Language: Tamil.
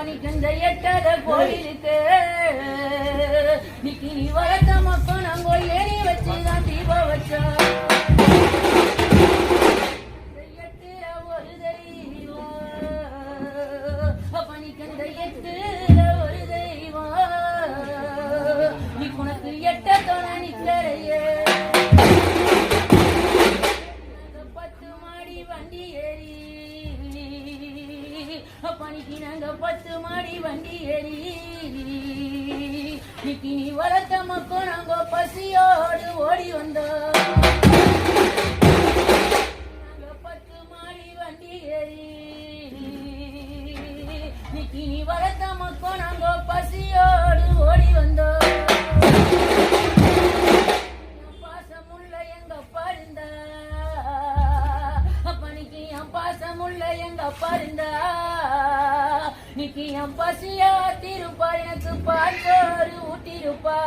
பணிக்கந்த எட்டத கோயிலுக்கு. நிக்கி வளர்த்த மக்கள் நாங்கோ ஏறி வச்சுதான் தீப வச்சா எட்டுல ஒரு தெய்வம். பணிக்கந்த எட்டுல ஒரு தெய்வம். நீ உனக்கு எட்ட துணை நிக்கலையே. பத்து மாடி வண்டி பணிக்கு நாங்க பத்து மாடி வண்டி ஏறி. இன்னைக்கு நீ வளர்த்த மக்கள் நாங்க பசியோடு ஓடி வந்தோம் நாங்க பத்து மாடி வண்டி ஏறி. இன்னைக்கு நீ வளர்த்த மக்கள் நாங்க பசியோடு பாசமுள்ள எங்க அப்பா இருந்தா? நிக்கியம் பசியா திருப்பா எனக்கு பால் ஊட்டிருப்பா.